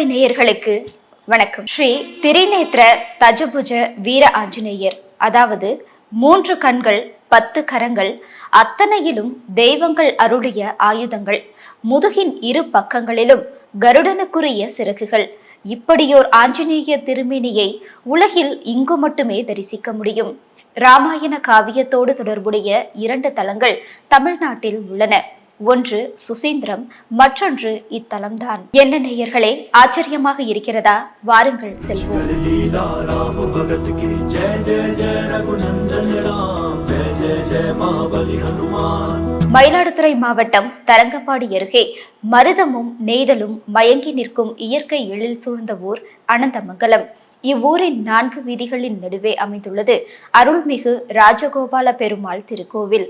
ஐத்தமிழ்தாய் நேயர்களுக்கு வணக்கம். ஸ்ரீ திரிநேத்திர தஜபுஜ வீர ஆஞ்சநேயர். அதாவது மூன்று கண்கள் பத்து கரங்கள் அத்தனையிலும் தெய்வங்கள் அருளிய ஆயுதங்கள். முதுகின் இரு பக்கங்களிலும் கருடனுக்குரிய சிறகுகள். இப்படியோர் ஆஞ்சநேயர் திருமேனியை உலகில் இங்கு மட்டுமே தரிசிக்க முடியும். ராமாயண காவியத்தோடு தொடர்புடைய இரண்டு தலங்கள் தமிழ்நாட்டில் உள்ளன. ஒன்று சுசீந்திரம் மற்றொன்று இத்தலம்தான். என்ன நேயர்களே ஆச்சரியமாக இருக்கிறதா? வாருங்கள் செல்வம். மயிலாடுதுறை மாவட்டம் தரங்கம்பாடி அருகே மருதமும் நெய்தலும் மயங்கி நிற்கும் இயற்கை எழில் சூழ்ந்த ஊர் அனந்தமங்கலம். இவ்வூரின் நான்கு வீதிகளின் நடுவே அமைந்துள்ளது அருள்மிகு ராஜகோபால பெருமாள் திருக்கோவில்.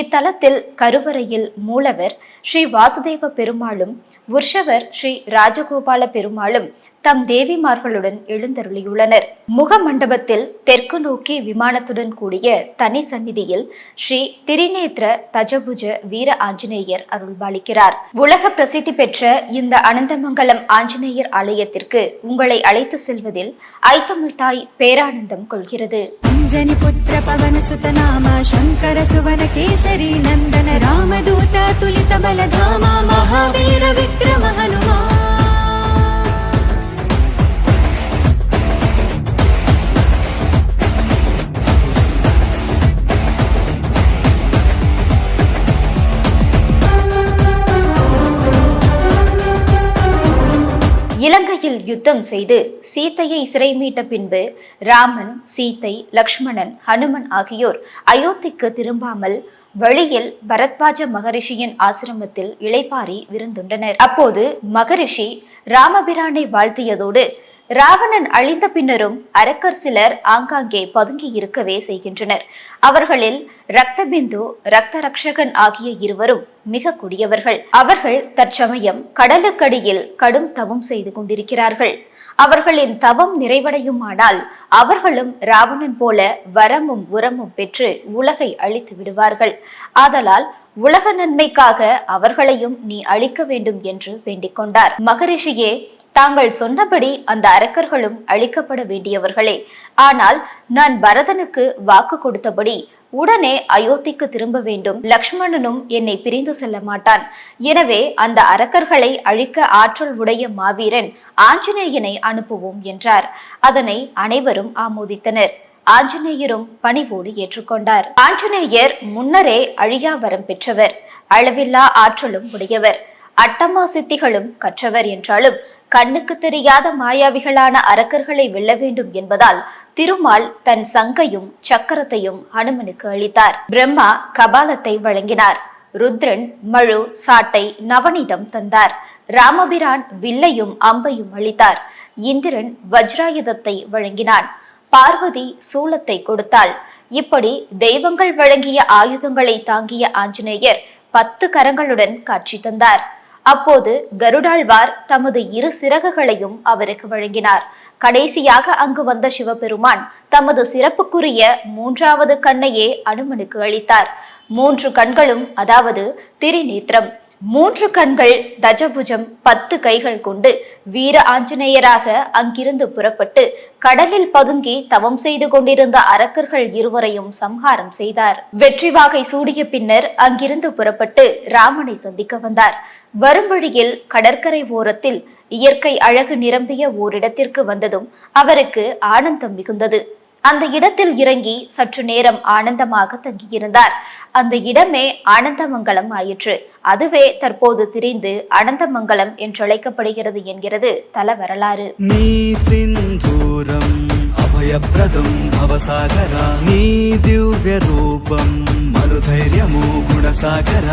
இத்தலத்தில் கருவறையில் மூலவர் ஸ்ரீ வாசுதேவ பெருமாளும் உற்சவர் ஸ்ரீ ராஜகோபால பெருமாளும் தம் தேவிமார்களுடன் எழுந்தருளியுள்ளனர். முகமண்டபத்தில் தெற்கு நோக்கி விமானத்துடன் கூடிய தனி சந்நிதியில் ஸ்ரீ திரிநேத்ர தஜபுஜ வீர ஆஞ்சநேயர் அருள்பாலிக்கிறார். உலக பிரசித்தி பெற்ற இந்த அனந்தமங்கலம் ஆஞ்சநேயர் ஆலயத்திற்கு உங்களை அழைத்து செல்வதில் ஐத்தமிழ் தாய் பேரானந்தம் கொள்கிறது. அஞ்சனி புத்திர பவன சுதநாம சங்கர சுவன கேசரி நந்தன ராமதூத துலித பலதாமா மகாவீர விக்ரம ஹனுமா யுத்தம் செய்து சீத்தையை சிறை மீட்ட பின்பு ராமன் சீத்தை லக்ஷ்மணன் ஹனுமன் ஆகியோர் அயோத்திக்கு திரும்பாமல் வழியில் பரத்வாஜ மகரிஷியின் ஆசிரமத்தில் இளைப்பாரி விருந்துண்டனர். அப்போது மகரிஷி ராமபிரானை வாழ்த்தியதோடு ராவணன் அழிந்த பின்னரும் அரக்கர் சிலர் ஆங்காங்கே பதுங்கி இருக்கவே செய்கின்றனர். அவர்களில் ரத்தபிந்து ரத்த ரக்ஷகன் ஆகிய இருவரும் மிக கொடியவர்கள். அவர்கள் தற்சமயம் கடலுக்கடியில் கடும் தவம் செய்து கொண்டிருக்கிறார்கள். அவர்களின் தவம் நிறைவடையுமானால் அவர்களும் ராவணன் போல வரமும் உரமும் பெற்று உலகை அழித்து விடுவார்கள். ஆதலால் உலக நன்மைக்காக அவர்களையும் நீ அழிக்க வேண்டும் என்று வேண்டிக் கொண்டார். மகரிஷியே தாங்கள் சொன்னபடி அந்த அரக்கர்களும் அழிக்கப்பட வேண்டியவர்களே. ஆனால் நான் பரதனுக்கு வாக்கு கொடுத்தபடி உடனே அயோத்திக்கு திரும்ப வேண்டும். லக்ஷ்மணனும் என்னை பிரிந்து செல்ல மாட்டான். எனவே அந்த அரக்கர்களை அழிக்க ஆற்றல் உடைய மாவீரன் ஆஞ்சநேயனை அனுப்புவோம் என்றார். அதனை அனைவரும் ஆமோதித்தனர். ஆஞ்சநேயரும் பணிவோடு ஏற்றுக்கொண்டார். ஆஞ்சநேயர் முன்னரே அழியா வரம் பெற்றவர். அளவில்லா ஆற்றலும் உடையவர். அட்டமா சித்திகளும் கற்றவர் என்றாலும் கண்ணுக்கு தெரியாத மாயாவிகளான அரக்கர்களை வெல்ல வேண்டும் என்பதால் திருமால் தன் சங்கையும் சக்கரத்தையும் ஹனுமனுக்கு அளித்தார். பிரம்மா கபாலத்தை வழங்கினார். ருத்ரன் மழு சாட்டை நவநீதம் தந்தார். ராமபிரான் வில்லையும் அம்பையும் அளித்தார். இந்திரன் வஜ்ராயுதத்தை வழங்கினான். பார்வதி சூலத்தை கொடுத்தாள். இப்படி தெய்வங்கள் வழங்கிய ஆயுதங்களை தாங்கிய ஆஞ்சநேயர் பத்து கரங்களுடன் காட்சி தந்தார். அப்போது கருடாழ்வார் தமது இரு சிறகுகளையும் அவருக்கு வழங்கினார். கடைசியாக அங்கு வந்த சிவபெருமான் தமது சிறப்புக்குரிய மூன்றாவது கண்ணையே அனுமனுக்கு அளித்தார். மூன்று கண்களும் அதாவது திரிநேத்திரம் மூன்று கண்கள் தஜபுஜம் பத்து கைகள் கொண்டு வீர ஆஞ்சநேயராக அங்கிருந்து புறப்பட்டு கடலில் பதுங்கி தவம் செய்து கொண்டிருந்த அரக்கர்கள் இருவரையும் சம்ஹாரம் செய்தார். வெற்றி வாகை சூடிய பின்னர் அங்கிருந்து புறப்பட்டு ராமனை சந்திக்க வந்தார். வரும் வழியில் கடற்கரை ஓரத்தில் இயற்கை அழகு நிரம்பிய ஓரிடத்திற்கு வந்ததும் அவருக்கு ஆனந்தம் மிகுந்தது. அந்த இடத்தில் இறங்கி சற்று நேரம் ஆனந்தமாக தங்கியிருந்தார் அந்த இடமே ஆனந்தமங்கலம் ஆயிற்று அதுவே தற்போது திரிந்து அனந்தமங்கலம் என்றழைக்கப்படுகிறது என்கிறது தல வரலாறு నీ సింధూరం అభయప్రదం భవసాగర నీ దివ్య రూపం మరుధైర్యము గుణసాగర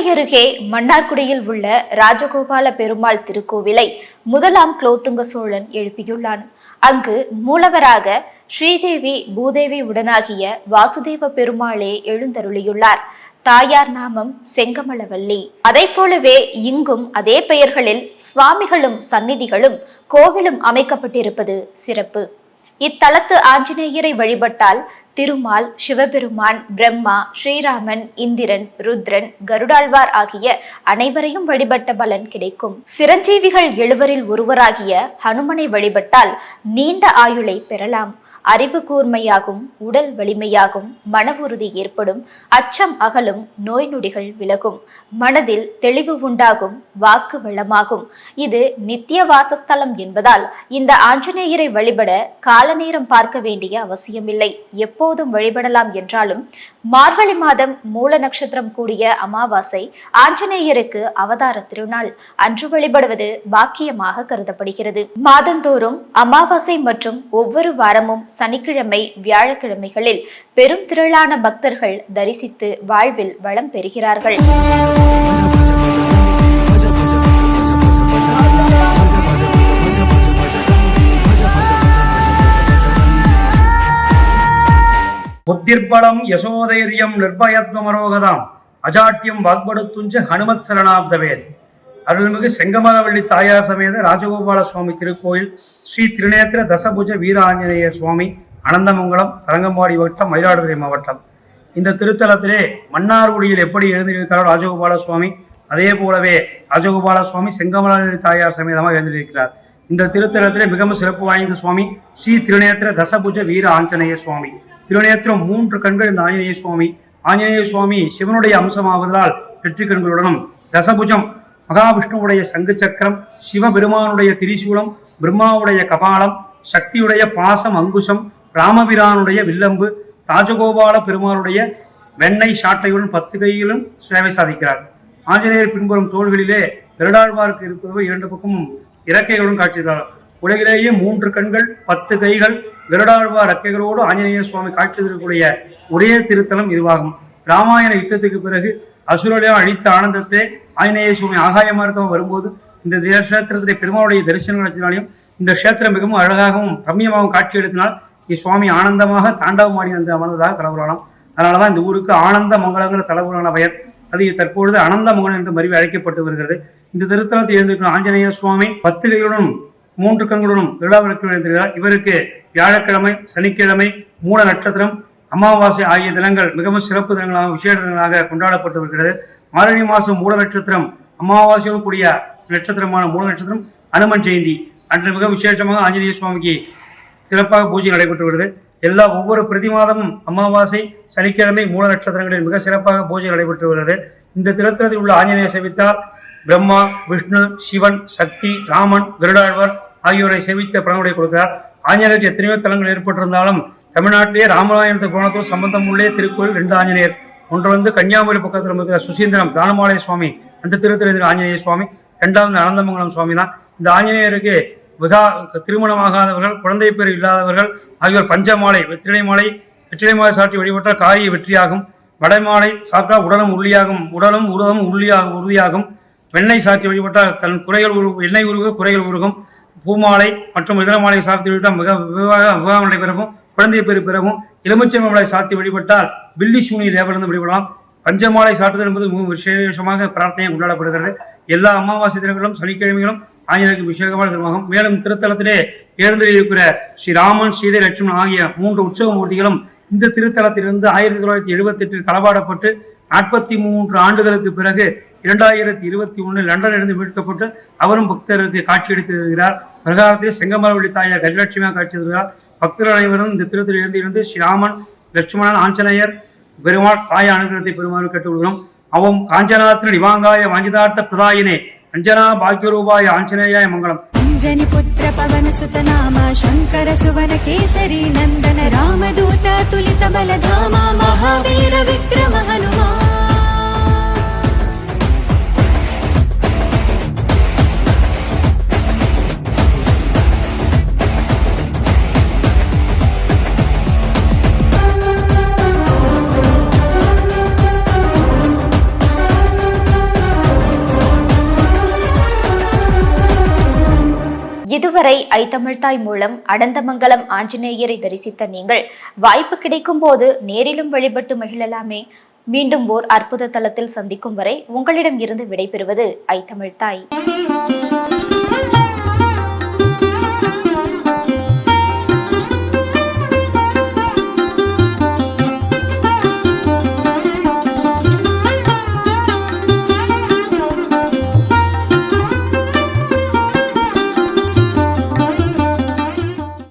மதுரை அருகே மன்னார்குடியில் உள்ள ராஜகோபால பெருமாள் திருக்கோவிலை முதலாம் குலோத்துங்க சோழன் எழுப்பியுள்ளான். அங்கு மூலவராக ஸ்ரீதேவி பூதேவி உடனாகிய வாசுதேவ பெருமாளே எழுந்தருளியுள்ளார். தாயார் நாமம் செங்கமலவல்லி. அதை போலவே இங்கும் அதே பெயர்களில் சுவாமிகளும் சந்நிதிகளும் கோவிலும் அமைக்கப்பட்டிருப்பது சிறப்பு. இத்தலத்து ஆஞ்சநேயரை வழிபட்டால் திருமால் சிவபெருமான் பிரம்மா ஸ்ரீராமன் இந்திரன் ருத்ரன் கருடாழ்வார் ஆகிய அனைவரையும் வழிபட்ட பலன் கிடைக்கும். சிரஞ்சீவிகள் எழுவரில் ஒருவராகிய ஹனுமனை வழிபட்டால் நீண்ட ஆயுளை பெறலாம். அறிவு கூர்மையாகும் உடல் வலிமையாகும் மன உறுதி ஏற்படும் அச்சம் அகலும் நோய் நொடிகள் விலகும் மனதில் தெளிவு உண்டாகும் வாக்கு வளமாகும். இது நித்திய வாசஸ்தலம் என்பதால் இந்த ஆஞ்சநேயரை வழிபட கால நேரம் பார்க்க வேண்டிய அவசியமில்லை. எப்போதும் வழிபடலாம் என்றாலும் மார்கழி மாதம் மூல நட்சத்திரம் கூடிய அமாவாசை ஆஞ்சநேயருக்கு அவதார திருநாள் அன்று வழிபடுவது பாக்கியமாக கருதப்படுகிறது. மாதந்தோறும் அமாவாசை மற்றும் ஒவ்வொரு வாரமும் சனிக்கிழமை வியாழக்கிழமைகளில் பெரும் திரளான பக்தர்கள் தரிசித்து வாழ்வில் வளம் பெறுகிறார்கள். புத்திர்பலம் யசோதைரியம் நிர்பயத்வமரோகதாம். அஜாட்டியம் வாக்படுத்துஞ்ச ஹனுமத் சரணாப்தவேத். அருள்மிகு செங்கமலவள்ளி தாயார் சமேத ராஜகோபால சுவாமி திருக்கோயில் ஸ்ரீ திருநேத்திர தசபுஜ வீர சுவாமி அனந்தமங்கலம் தரங்கம்பாடி வட்டம் மயிலாடுதுறை மாவட்டம். இந்த திருத்தலத்திலே மன்னார்குடியில் எப்படி எழுந்திருக்கிறாரோ ராஜகோபால சுவாமி அதே போலவே ராஜகோபால சுவாமி செங்கமலவள்ளி தாயார் சமேதமாக எழுந்திருக்கிறார். இந்த திருத்தலத்திலே மிகவும் சிறப்பு வாய்ந்த சுவாமி ஸ்ரீ திருநேத்திர தசபுஜ வீர ஆஞ்சநேய சுவாமி. திருநேத்திரம் மூன்று கண்கள் இந்த ஆஞ்சநேய சுவாமி. ஆஞ்சநேய சுவாமி சிவனுடைய அம்சமாவதால் வெற்றி கண்களுடனும். தசபுஜம் மகாவிஷ்ணுவுடைய சங்கு சக்கரம் சிவபெருமானுடைய திரிசூலம் பிரம்மாவுடைய கபாலம் சக்தியுடைய பாசம் அங்குசம் ராமபிரானுடைய வில்லம்பு ராஜகோபால பெருமானுடைய வெண்ணெய் சாட்டையுடன் பத்து கையிலும் சேவை சாதிக்கிறார். ஆஞ்சநேயர் பின்புறம் தோள்களிலே கருடாழ்வாருக்கு இருப்பது இரண்டு பக்கமும் இறக்கைகளுடன் காட்சித்தார் உலகிலேயே மூன்று கண்கள் பத்து கைகள் விரடாழ்வார் ரக்கைகளோடு ஆஞ்சநேய சுவாமி காட்சி தரக்கூடிய ஒரே திருத்தலம் இதுவாகும். ராமாயண யுத்தத்துக்கு பிறகு அசுரலையும் அழித்த ஆனந்தத்தை ஆஞ்சநேய சுவாமி ஆகாய மார்க்கம் வரும்போது இந்த கஷேத்திரத்திலே பெருமாளுடைய தரிசனம் நடத்தினாலையும் இந்த கஷேத்திரம் மிகவும் அழகாகவும் ரம்மியமாகவும் காட்சி எடுத்தினால் சுவாமி ஆனந்தமாக தாண்டவமாடி வந்து அமர்ந்ததாக அதனால தான் இந்த ஊருக்கு ஆனந்த மங்களங்கிற தலைவரான பெயர். அது தற்பொழுது அனந்த மங்கலம் என்று மருவி அழைக்கப்பட்டு வருகிறது. இந்த திருத்தலத்தில் எழுந்திருக்கும் ஆஞ்சநேய சுவாமி பத்து மூன்று கண்களுடனும் விழாவிற்கு விழுந்திருக்கிறார் இவருக்கு வியாழக்கிழமை சனிக்கிழமை மூல நட்சத்திரம் அமாவாசை ஆகிய தினங்கள் மிகவும் சிறப்பு தினங்களாக விசேஷ தினங்களாக கொண்டாடப்பட்டு வருகிறது மாரணி மாதம் மூல நட்சத்திரம் அமாவாசையோடு கூடிய நட்சத்திரமான மூல நட்சத்திரம் அனுமன் ஜெயந்தி. அன்று மிக விசேஷமாக ஆஞ்சநேய சுவாமிக்கு சிறப்பாக பூஜை நடைபெற்று வருகிறது எல்லா ஒவ்வொரு பிரதி மாதமும் அமாவாசை சனிக்கிழமை மூல நட்சத்திரங்களில் மிக சிறப்பாக பூஜை நடைபெற்று வருகிறது இந்த திருத்தலத்தில் உள்ள ஆஞ்சநேய சேவித்தால் பிரம்மா விஷ்ணு சிவன் சக்தி ராமன் கருடாழ்வார் ஆகியோரை சேவித்த பலனுடைய கொடுக்கிறார். ஆஞ்சநேயருக்கு எத்தனையோ தலங்கள் ஏற்பட்டிருந்தாலும் தமிழ்நாட்டிலே ராமநாயணத்துக்கு போனதும் சம்பந்தம் உள்ளே திருக்கோயில் ரெண்டு ஆஞ்சநேயர். ஒன்று வந்து கன்னியாகுமரி பக்கத்தில் இருக்கிற சுசீந்திரம் தானமாலய சுவாமி அந்த திருத்தலத்தில் ஆஞ்சநேய சுவாமி ரெண்டாவது அனந்தமங்கலம் சுவாமி தான். இந்த ஆஞ்சநேயருக்கு விதா திருமணமாகாதவர்கள் குழந்தை பேர் இல்லாதவர்கள் ஆகியோர் பஞ்சமாலை வெற்றிலை மாலை வெற்றிலை மாலை சாட்டி வழிபட்டால் காரிய வெற்றியாகும். வடைமாலை சாப்பிட்டா உடலும் உள்ளியாகும் உடலும் உருவம் உள்ளியாக உறுதியாகும். வெண்ணெய் சாற்றி வழிபட்டால் தன் குறைகள் உரு எண்ணெய் உருக குறைகள் உருகும். பூமாலை மற்றும் இதர மாலை சாத்தி வழிபட்டால் மிக விவாக விவாகம் நடைபெறவும் குழந்தை பேர் பிறகும் எலுமிச்சை மாலை சாத்தி வழிபட்டால் பில்லி சூனி ஏவலிருந்து வழிபடலாம் பஞ்சமாலை சாட்டுதல் என்பது மிக விசேஷமாக பிரார்த்தனை கொண்டாடப்படுகிறது எல்லா அமாவாசை தினங்களும் சனிக்கிழமைகளும் ஆஞ்சநேயருக்கு விசேஷமான தினமாகும் மேலும் திருத்தலத்திலே எழுந்திருக்கிற ஸ்ரீ ராமன் சீதை லட்சுமணன் ஆகிய மூன்று உற்சவ மூர்த்திகளும் இந்த திருத்தலத்திலிருந்து ஆயிரத்தி தொள்ளாயிரத்தி எழுபத்தி எட்டில் களபாடப்பட்டு நாற்பத்தி மூன்று ஆண்டுகளுக்கு பிறகு இரண்டாயிரத்தி இருபத்தி ஒன்று லண்டனிலிருந்து மீட்கப்பட்டு அவரும் பக்தருக்கு காட்சியளித்திருக்கிறார். பிரகாரத்தில் செங்கமரவள்ளி தாயார் கஜலட்சுமியாக காட்சி தருகிறார் பக்தர்கள் அனைவரும் இந்த திருத்திலிருந்து இருந்து ஸ்ரீராமன் லட்சுமணன் ஆஞ்சநேயர் பெருமாள் தாய அனுகிரகத்தை பெருமாறு கேட்டுக்கொள்கிறோம் அவம் காஞ்சநாத்தின் இவாங்காய வாஞ்சிதார்த்த பிரதாயினே அஞ்சனா பாக்யரூபாய ஆஞ்சநேயாய மங்களம். அஞ்சனி புத்திர பவன சுதநாம சங்கர சுவன கேசரி நந்தன ராமதூத துலித பலதாமா மகாவீர விக்ரமஹன இதுவரை ஐ தமிழ்தாய் மூலம் அனந்தமங்கலம் ஆஞ்சநேயரை தரிசித்த நீங்கள் வாய்ப்பு கிடைக்கும் போது நேரிலும் வழிபட்டு மகிழலாமே. மீண்டும் ஓர் அற்புத தளத்தில் சந்திக்கும் வரை உங்களிடம் இருந்து விடைபெறுவது ஐ தமிழ்தாய்